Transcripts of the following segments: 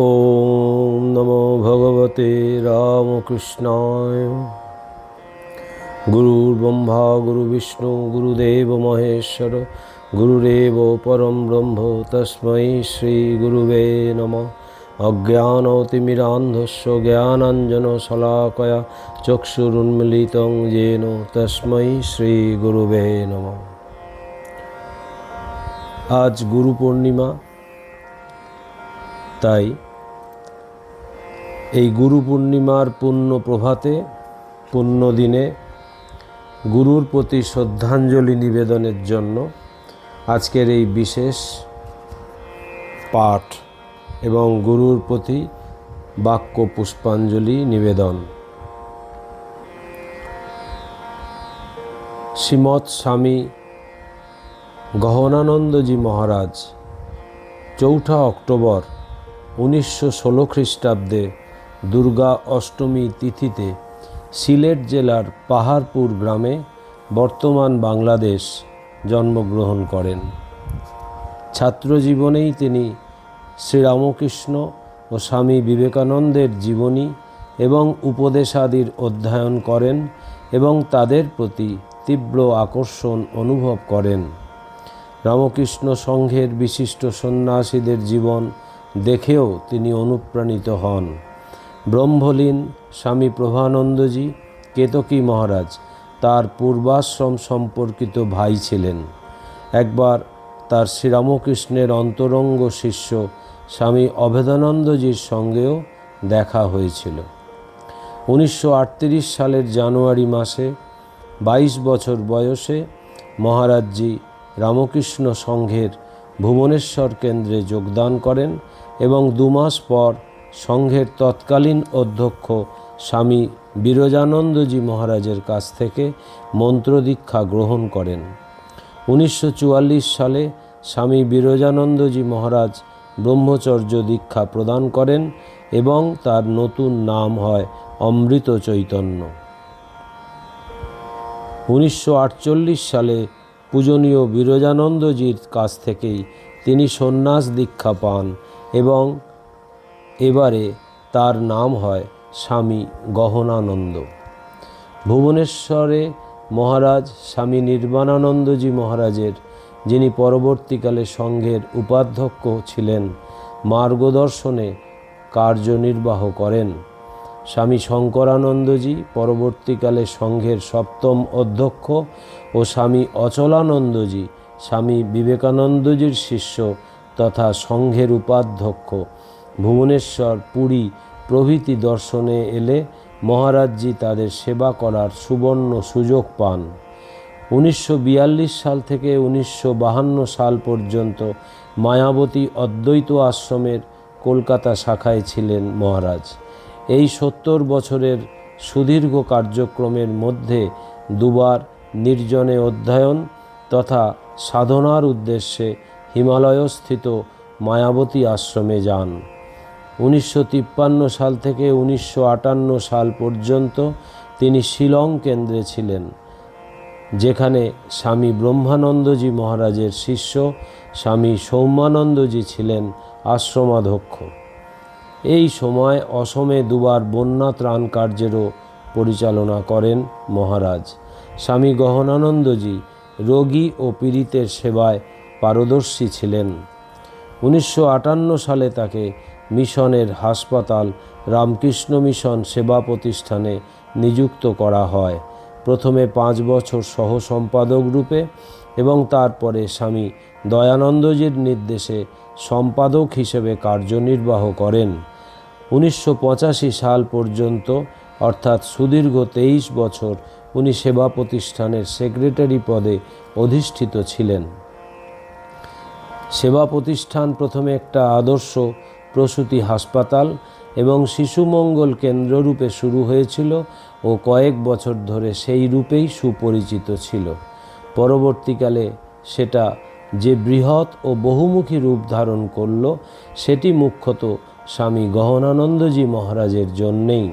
ॐ नमो भगवते रामकृष्णाय गुरुर्ब्रह्मा गुरुविष्णु गुरुदेव महेश्वर गुरुरेव परं ब्रह्म तस्मै श्रीगुरुवे नमः अज्ञानतिमिरान्धस्य ज्ञानाञ्जनशलाकया चक्षुरुन्मिलितं येन तस्मै শ্রীগুরুবে নমঃ আজ গুরু পূর্ণিমা তাই এই গুরু পূর্ণিমার পুণ্য প্রভাতে পুণ্য দিনে গুরুর প্রতি শ্রদ্ধাঞ্জলি নিবেদনের জন্য আজকের এই বিশেষ পাঠ এবং গুরুর প্রতি বাক্য পুষ্পাঞ্জলি নিবেদন। শ্রীমৎ স্বামী গহনানন্দজি মহারাজ চৌঠা অক্টোবর উনিশশো ষোলো খ্রিস্টাব্দে দুর্গা অষ্টমী তিথিতে সিলেট জেলার পাহাড়পুর গ্রামে বর্তমান বাংলাদেশ জন্মগ্রহণ করেন। ছাত্রজীবনেই তিনি শ্রীরামকৃষ্ণ ও স্বামী বিবেকানন্দের জীবনী এবং উপদেশাদির অধ্যয়ন করেন এবং তাদের প্রতি তীব্র আকর্ষণ অনুভব করেন। রামকৃষ্ণ সংঘের বিশিষ্ট সন্ন্যাসীদের জীবন দেখেও তিনি অনুপ্রাণিত হন। ব্রহ্মলীন স্বামী প্রভানন্দজি কেতকী মহারাজ তার পূর্বাশ্রম সম্পর্কিত ভাই ছিলেন। একবার তার শ্রীরামকৃষ্ণের অন্তরঙ্গ শিষ্য স্বামী অভেদানন্দজির সঙ্গেও দেখা হয়েছিল। উনিশশো আটত্রিশ সালের জানুয়ারি মাসে বাইশ বছর বয়সে মহারাজজি রামকৃষ্ণ সংঘের ভুবনেশ্বর কেন্দ্রে যোগদান করেন এবং দু মাস পর সংঘের তৎকালীন অধ্যক্ষ স্বামী বিরজানন্দজি মহারাজের কাছ থেকে মন্ত্রদীক্ষা গ্রহণ করেন। উনিশশো চুয়াল্লিশ সালে স্বামী বিরজানন্দজি মহারাজ ব্রহ্মচর্য দীক্ষা প্রদান করেন এবং তার নতুন নাম হয় অমৃত চৈতন্য। উনিশশো আটচল্লিশ সালে পূজনীয় বিরজানন্দজির কাছ থেকেই তিনি সন্ন্যাস দীক্ষা পান এবং এবারে তার নাম হয় স্বামী গহনানন্দ। ভুবনেশ্বরে মহারাজ স্বামী নির্বাণানন্দজি মহারাজের, যিনি পরবর্তীকালে সংঘের উপাধ্যক্ষ ছিলেন, মার্গদর্শনে কার্যনির্বাহ করেন। স্বামী শঙ্করানন্দজি পরবর্তীকালে সংঘের সপ্তম অধ্যক্ষ ও স্বামী অচলানন্দজি স্বামী বিবেকানন্দজির শিষ্য তথা সংঘের উপাধ্যক্ষ ভুবনেশ্বর পুরী প্রভৃতি দর্শনে এলে মহারাজজি তাদের সেবা করার সুবর্ণ সুযোগ পান। উনিশশো বিয়াল্লিশ সাল থেকে উনিশশো সাল পর্যন্ত মায়াবতী অদ্বৈত আশ্রমের কলকাতা শাখায় ছিলেন মহারাজ। এই সত্তর বছরের সুদীর্ঘ কার্যক্রমের মধ্যে দুবার নির্জনে অধ্যয়ন তথা সাধনার উদ্দেশ্যে হিমালয়স্থিত মায়াবতী আশ্রমে যান। উনিশশো তিপ্পান্ন সাল থেকে উনিশশো আটান্ন সাল পর্যন্ত তিনি শিলং কেন্দ্রে ছিলেন, যেখানে স্বামী ব্রহ্মানন্দজি মহারাজের শিষ্য স্বামী সৌমানন্দজি ছিলেন আশ্রমাধ্যক্ষ। এই সময় অসমে দুবার বন্যা ত্রাণ কার্যেরও পরিচালনা করেন মহারাজ। স্বামী গহনানন্দজি রোগী ও পীড়িতের সেবায় পারদর্শী ছিলেন। উনিশশো আটান্ন সালে তাকে মিশনের হাসপাতাল রামকৃষ্ণ মিশন সেবা প্রতিষ্ঠানে নিযুক্ত করা হয়। প্রথমে পাঁচ বছর সহ সম্পাদক রূপে এবং তারপরে স্বামী দয়ানন্দজির নির্দেশে সম্পাদক হিসেবে কার্যনির্বাহ করেন। উনিশশো পঁচাশি সাল পর্যন্ত, অর্থাৎ সুদীর্ঘ তেইশ বছর, উনি সেবা প্রতিষ্ঠানের সেক্রেটারি পদে অধিষ্ঠিত ছিলেন। সেবা প্রতিষ্ঠান প্রথমে একটা আদর্শ প্রসূতি হাসপাতাল এবং শিশুমঙ্গল কেন্দ্ররূপে শুরু হয়েছিল ও কয়েক বছর ধরে সেই রূপেই সুপরিচিত ছিল। পরবর্তীকালে সেটা যে বৃহৎ ও বহুমুখী রূপ ধারণ করল, সেটি মুখ্যত স্বামী গহনানন্দজি মহারাজের জন্যেই।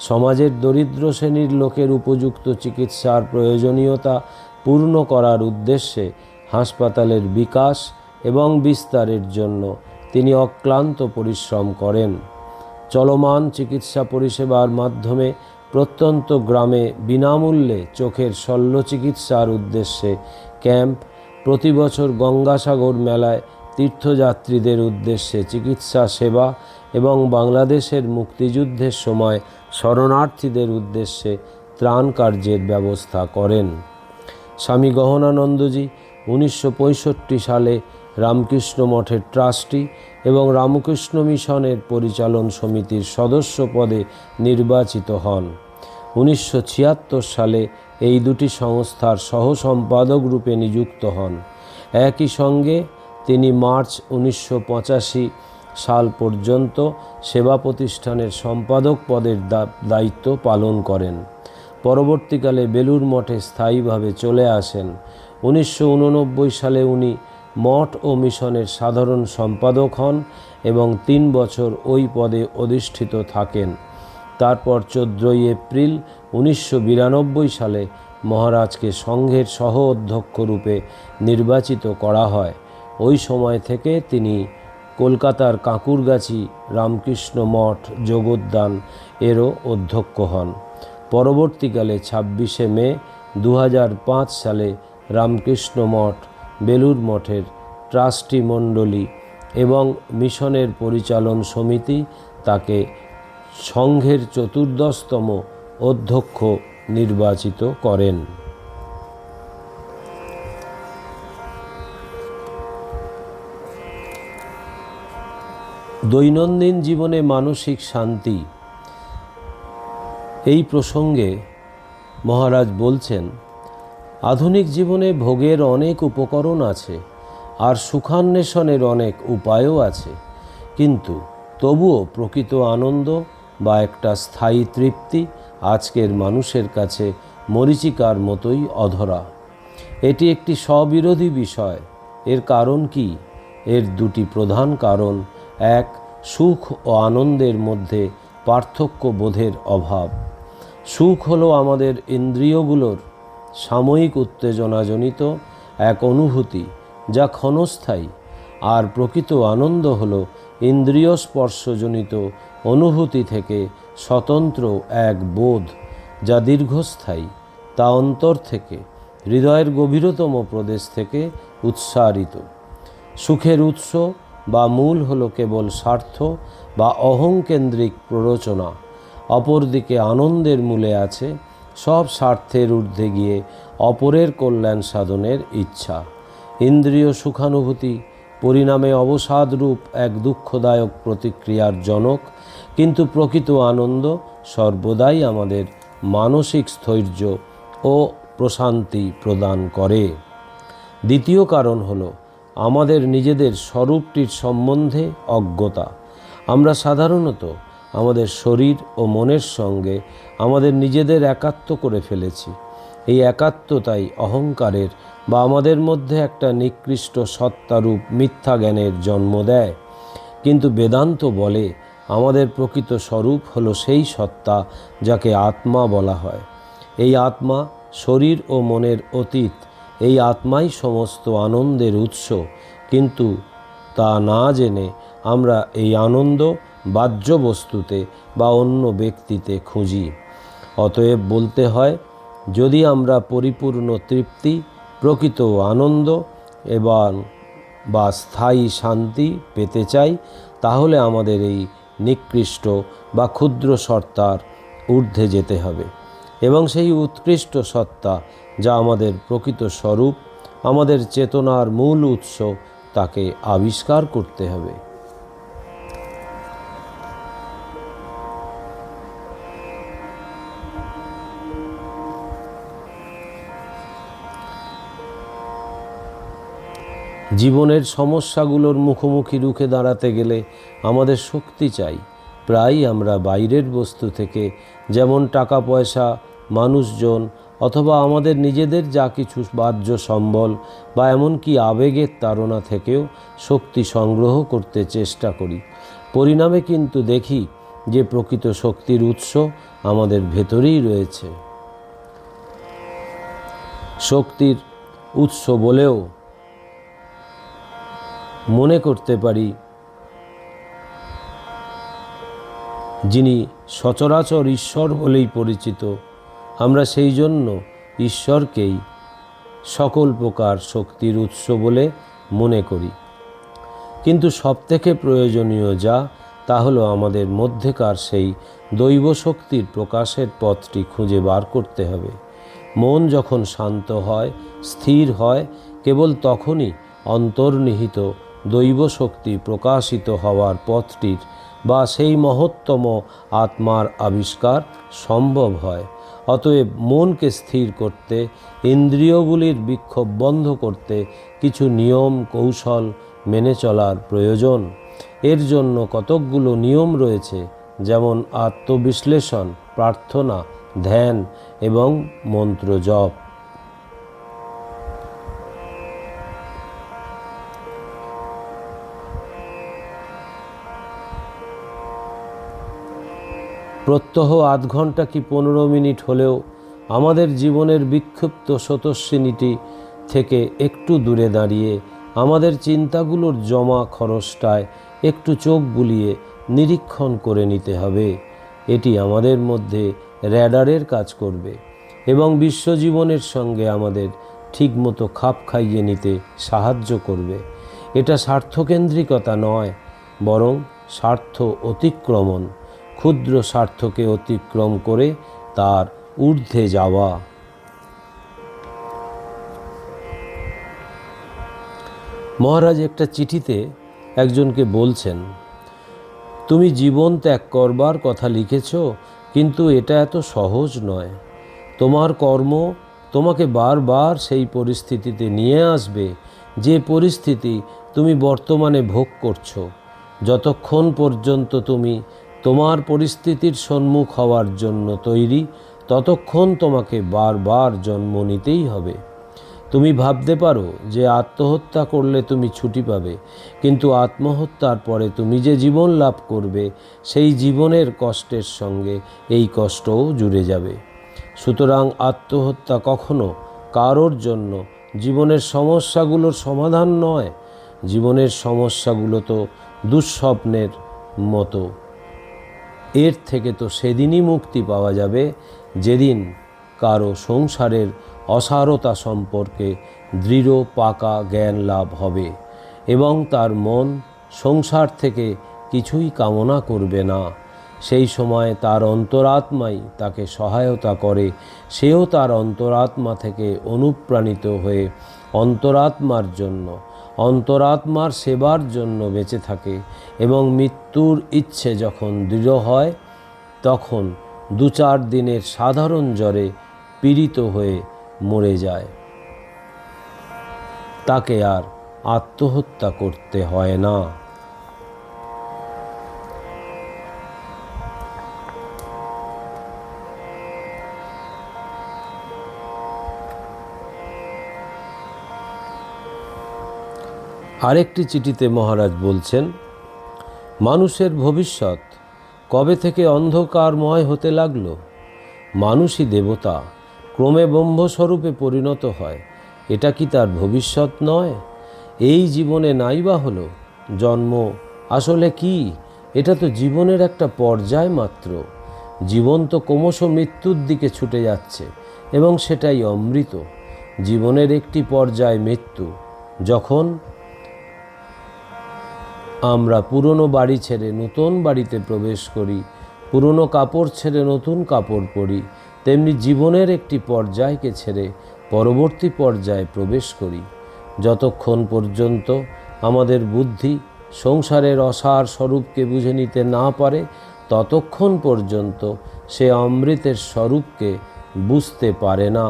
সমাজের দরিদ্র শ্রেণির লোকের উপযুক্ত চিকিৎসার প্রয়োজনীয়তা পূর্ণ করার উদ্দেশ্যে হাসপাতালের বিকাশ এবং বিস্তারের জন্য তিনি অক্লান্ত পরিশ্রম করেন। চলমান চিকিৎসা পরিষেবার মাধ্যমে প্রত্যন্ত গ্রামে বিনামূল্যে চোখের শল্য চিকিৎসার উদ্দেশ্যে ক্যাম্প প্রতি বছর গঙ্গাসাগর মেলায় তীর্থযাত্রীদের উদ্দেশ্যে চিকিৎসা সেবা এবং বাংলাদেশের মুক্তিযুদ্ধের সময় শরণার্থীদের উদ্দেশ্যে ত্রাণ কার্যের ব্যবস্থা করেন। স্বামী গহনানন্দজি উনিশশো পঁয়ষট্টি সালে রামকৃষ্ণ মঠের ট্রাস্টি এবং রামকৃষ্ণ মিশনের পরিচালন সমিতির সদস্য পদে নির্বাচিত হন। উনিশশো ছিয়াত্তর সালে এই দুটি সংস্থার সহ সম্পাদক রূপে নিযুক্ত হন। একই সঙ্গে তিনি মার্চ উনিশশো পঁচাশি সাল পর্যন্ত সেবা প্রতিষ্ঠানের সম্পাদক পদের দায়িত্ব পালন করেন। পরবর্তীকালে বেলুর মঠে স্থায়ীভাবে চলে আসেন। উনিশশো উননব্বই সালে উনি মঠ ও মিশনের সাধারণ সম্পাদক হন এবং তিন বছর ওই পদে অধিষ্ঠিত থাকেন। তারপর চোদ্দোই এপ্রিল উনিশশো বিরানব্বই সালে মহারাজকে সংঘের সহ অধ্যক্ষ রূপে নির্বাচিত করা হয়। ওই সময় থেকে তিনি কলকাতার কাঁকুরগাছি রামকৃষ্ণ মঠ যোগোদ্যান এরও অধ্যক্ষ হন। পরবর্তীকালে ছাব্বিশে মে দু হাজার পাঁচ সালে রামকৃষ্ণ মঠ বেলুর মঠের ট্রাস্টি মণ্ডলী এবং মিশনের পরিচালন সমিতি তাকে সংঘের চতুর্দশতম অধ্যক্ষ নির্বাচিত করেন। দৈনন্দিন জীবনে মানসিক শান্তি। এই প্রসঙ্গে মহারাজ বলছেন আধুনিক জীবনে ভোগের অনেক উপকরণ আছে, আর সুখান্বেষণের অনেক উপায়ও আছে। কিন্তু তবুও প্রকৃত আনন্দ বা একটা স্থায়ী তৃপ্তি আজকের মানুষের কাছে মরিচিকার মতোই অধরা। এটি একটি স্ববিরোধী বিষয়। এর কারণ কি? এর দুটি প্রধান কারণ। এক, সুখ ও আনন্দের মধ্যে পার্থক্য বোধের অভাব। সুখ হলো আমাদের ইন্দ্রিয়গুলোর সাময়িক উত্তেজনাজনিত এক অনুভূতি যা ক্ষণস্থায়ী আর প্রকৃত আনন্দ হল ইন্দ্রিয় স্পর্শজনিত অনুভূতি থেকে স্বতন্ত্র এক বোধ যা দীর্ঘস্থায়ী, তা অন্তর থেকে, হৃদয়ের গভীরতম প্রদেশ থেকে উৎসারিত। সুখের উৎস বা মূল হলো কেবল স্বার্থ বা অহংকেন্দ্রিক প্ররোচনা, অপরদিকে আনন্দের মূলে আছে সব স্বার্থের ঊর্ধ্বে গিয়ে অপরের কল্যাণ সাধনের ইচ্ছা। ইন্দ্রিয় সুখানুভূতি, পরিণামে অবসাদরূপ এক দুঃখদায়ক প্রতিক্রিয়ার জনক, কিন্তু প্রকৃত আনন্দ সর্বদাই আমাদের মানসিক স্থৈর্য ও প্রশান্তি প্রদান করে। দ্বিতীয় কারণ হল, আমাদের নিজেদের স্বরূপটির সম্বন্ধে অজ্ঞতা। আমরা সাধারণত আমাদের শরীর ও মনের সঙ্গে আমাদের নিজেদের একাত্ম করে ফেলেছি। এই একাত্মতাই অহংকারের বা আমাদের মধ্যে একটা নিকৃষ্ট সত্তারূপ মিথ্যা জ্ঞানের জন্ম দেয়। কিন্তু বেদান্ত বলে, আমাদের প্রকৃত স্বরূপ হলো সেই সত্তা যাকে আত্মা বলা হয়। এই আত্মা শরীর ও মনের অতীত, এই আত্মাই সমস্ত আনন্দের উৎস। কিন্তু তা না জেনে আমরা এই আনন্দ বাহ্য বস্তুতে বা অন্য ব্যক্তিতে খুঁজি। অতএব বলতে হয়, যদি আমরা পরিপূর্ণ তৃপ্তি, প্রকৃত আনন্দ এবং বা স্থায়ী শান্তি পেতে চাই, তাহলে আমাদের এই নিকৃষ্ট বা ক্ষুদ্র সত্তার ঊর্ধ্বে যেতে হবে এবং সেই উৎকৃষ্ট সত্তা যা আমাদের প্রকৃত স্বরূপ, আমাদের চেতনার মূল উৎস, তাকে আবিষ্কার করতে হবে। জীবনের সমস্যাগুলোর মুখোমুখি রুখে দাঁড়াতে গেলে আমাদের শক্তি চাই। প্রায় আমরা বাইরের বস্তু থেকে যেমন টাকা, পয়সা, মানুষজন অথবা আমাদের নিজেদের যা কিছু বাহ্য সম্বল বা এমনকি আবেগের তাড়না থেকেও শক্তি সংগ্রহ করতে চেষ্টা করি। পরিণামে কিন্তু দেখি যে প্রকৃত শক্তির উৎস আমাদের ভেতরেই রয়েছে। শক্তির উৎস বলেও মনে করতে পারি। যিনি সচরাচর ঈশ্বর বলেই পরিচিত, আমরা সেই জন্য ঈশ্বরকেই সকল প্রকার শক্তির উৎস বলে মনে করি। কিন্তু সবথেকে প্রয়োজনীয় যা, তা হলো আমাদের মধ্যেকার সেই দৈব শক্তির প্রকাশের পথটি খুঁজে বার করতে হবে। মন যখন শান্ত হয়, স্থির হয়, কেবল তখনই অন্তর্নিহিত দৈব শক্তি প্রকাশিত হওয়ার পথটির বা সেই মহত্তম আত্মার আবিষ্কার সম্ভব হয়। অতএব মনকে স্থির করতে, ইন্দ্রিয়গুলির বিক্ষোভ বন্ধ করতে কিছু নিয়ম, কৌশল মেনে চলার প্রয়োজন। এর জন্য কতকগুলো নিয়ম রয়েছে, যেমন আত্মবিশ্লেষণ, প্রার্থনা, ধ্যান এবং মন্ত্র জপ প্রত্যহ আধ ঘণ্টা কি পনেরো মিনিট হলেও আমাদের জীবনের বিক্ষিপ্ত স্বতস্বিনীটি থেকে একটু দূরে দাঁড়িয়ে আমাদের চিন্তাগুলোর জমা খরচটায় একটু চোখ বুলিয়ে নিরীক্ষণ করে নিতে হবে। এটি আমাদের মধ্যে র্যাডারের কাজ করবে এবং বিশ্বজীবনের সঙ্গে আমাদের ঠিকমতো খাপ খাইয়ে নিতে সাহায্য করবে। এটা স্বার্থকেন্দ্রিকতা নয়, বরং স্বার্থ অতিক্রমণ। ক্ষুদ্র স্বার্থকে অতিক্রম করে তার ঊর্ধ্বে যাওয়া। মহারাজ একটা চিঠিতে একজনকে বলছেন, তুমি জীবন ত্যাগ করবার কথা লিখেছ, কিন্তু এটা এত সহজ নয়। তোমার কর্ম তোমাকে বারবার সেই পরিস্থিতিতে নিয়ে আসবে, যে পরিস্থিতি তুমি বর্তমানে ভোগ করছ। যতক্ষণ পর্যন্ত তুমি তোমার পরিস্থিতির সম্মুখ হওয়ার জন্য তৈরি, ততক্ষণ তোমাকে বারবার জন্ম নিতেই হবে। তুমি ভাবতে পারো যে আত্মহত্যা করলে তুমি ছুটি পাবে, কিন্তু আত্মহত্যার পরে তুমি যে জীবন লাভ করবে, সেই জীবনের কষ্টের সঙ্গে এই কষ্টও জুড়ে যাবে। সুতরাং আত্মহত্যা কখনো কারোর জন্য জীবনের সমস্যাগুলোর সমাধান নয়। জীবনের সমস্যাগুলো তো দুঃস্বপ্নের মতো। এর থেকে তো সেদিনই মুক্তি পাওয়া যাবে যেদিন কারও সংসারের অসারতা সম্পর্কে দৃঢ় পাকা জ্ঞান লাভ হবে এবং তার মন সংসার থেকে কিছুই কামনা করবে না। সেই সময় তার অন্তরাত্মাই তাকে সহায়তা করে। সেও তার অন্তরাত্মা থেকে অনুপ্রাণিত হয়ে অন্তরাত্মার জন্য অন্তরাত্মার সেবার জন্য বেঁচে থাকে এবং মৃত্যুর ইচ্ছে যখন দৃঢ় হয়, তখন দু চার দিনের সাধারণ জ্বরে পীড়িত হয়ে মরে যায়। তাকে আর আত্মহত্যা করতে হয় না। আরেকটি চিঠিতে মহারাজ বলছেন, মানুষের ভবিষ্যৎ কবে থেকে অন্ধকারময় হতে লাগল? মানুষই দেবতা, ক্রমে ব্রহ্মস্বরূপে পরিণত হয়। এটা কি তার ভবিষ্যৎ নয়? এই জীবনে নাইবা হলো? জন্ম আসলে কি? এটা তো জীবনের একটা পর্যায় মাত্র। জীবন তো ক্রমশ মৃত্যুর দিকে ছুটে যাচ্ছে এবং সেটাই অমৃত। জীবনের একটি পর্যায় মৃত্যু। যখন আমরা পুরনো বাড়ি ছেড়ে নতুন বাড়িতে প্রবেশ করি, পুরনো কাপড় ছেড়ে নতুন কাপড় পরি, তেমনি জীবনের একটি পর্যায়কে ছেড়ে পরবর্তী পর্যায়ে প্রবেশ করি। যতক্ষণ পর্যন্ত আমাদের বুদ্ধি সংসারের অসার স্বরূপকে বুঝে নিতে না পারে, ততক্ষণ পর্যন্ত সে অমৃতের স্বরূপকে বুঝতে পারে না।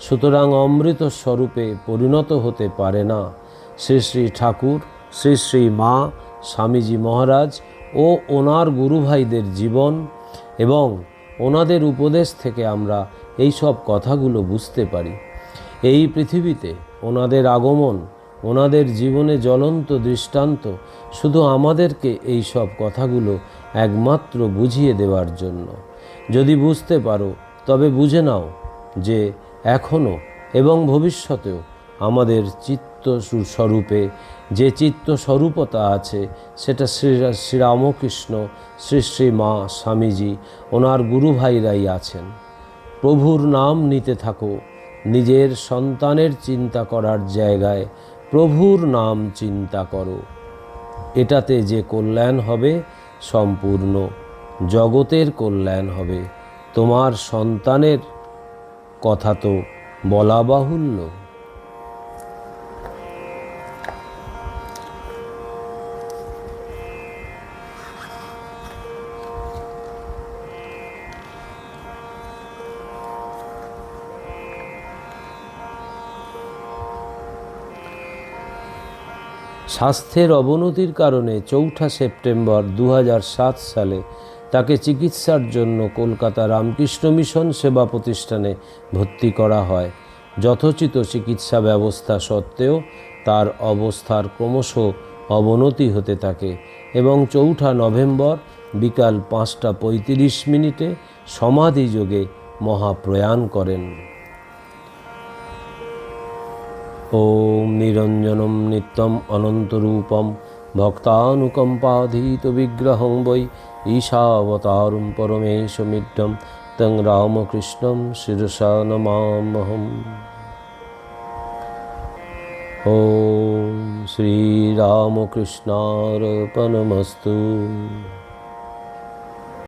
সুতরাং অমৃত স্বরূপে পরিণত হতে পারে না। শ্রী শ্রী ঠাকুর শ্রী শ্রী মা স্বামীজি মহারাজ ও ওনার গুরুভাইদের জীবন এবং ওনাদের উপদেশ থেকে আমরা এই সব কথাগুলো বুঝতে পারি। এই পৃথিবীতে ওনাদের আগমন, ওনাদের জীবনে জ্বলন্ত দৃষ্টান্ত শুধু আমাদেরকে এই সব কথাগুলো একমাত্র বুঝিয়ে দেওয়ার জন্য। যদি বুঝতে পারো, তবে বুঝে নাও যে এখনও এবং ভবিষ্যতেও আমাদের চিত্ত চিত্ত সু- স্বরূপে যে চিত্ত স্বরূপতা আছে, সেটা শ্রী শ্রীরামকৃষ্ণ, শ্রী শ্রী মা স্বামীজি, ওনার গুরু ভাইরাই আছেন। প্রভুর নাম নিতে থাকো, নিজের সন্তানের চিন্তা করার জায়গায় প্রভুর নাম চিন্তা করো। এটাতে যে কল্যাণ হবে, সম্পূর্ণ জগতের কল্যাণ হবে। তোমার সন্তানের কথা তো বলা বাহুল্য। স্বাস্থ্যের অবনতির কারণে চৌঠা সেপ্টেম্বর দু হাজার সাত সালে তাকে চিকিৎসার জন্য কলকাতা রামকৃষ্ণ মিশন সেবা প্রতিষ্ঠানে ভর্তি করা হয়। যথোচিত চিকিৎসা ব্যবস্থা সত্ত্বেও তার অবস্থার ক্রমশ অবনতি হতে থাকে এবং চৌঠা নভেম্বর বিকাল পাঁচটা পঁয়ত্রিশ মিনিটে সমাধিযোগে মহাপ্রয়াণ করেন। ॐ निरञ्जनं नित्यम् अनन्तरूपं भक्तानुकम्पाधीतविग्रहं वै ईशावतारं परमेशमिड्डं तं रामकृष्णं शिरसा नमामहम् ॐ श्रीरामकृष्णार्पणमस्तु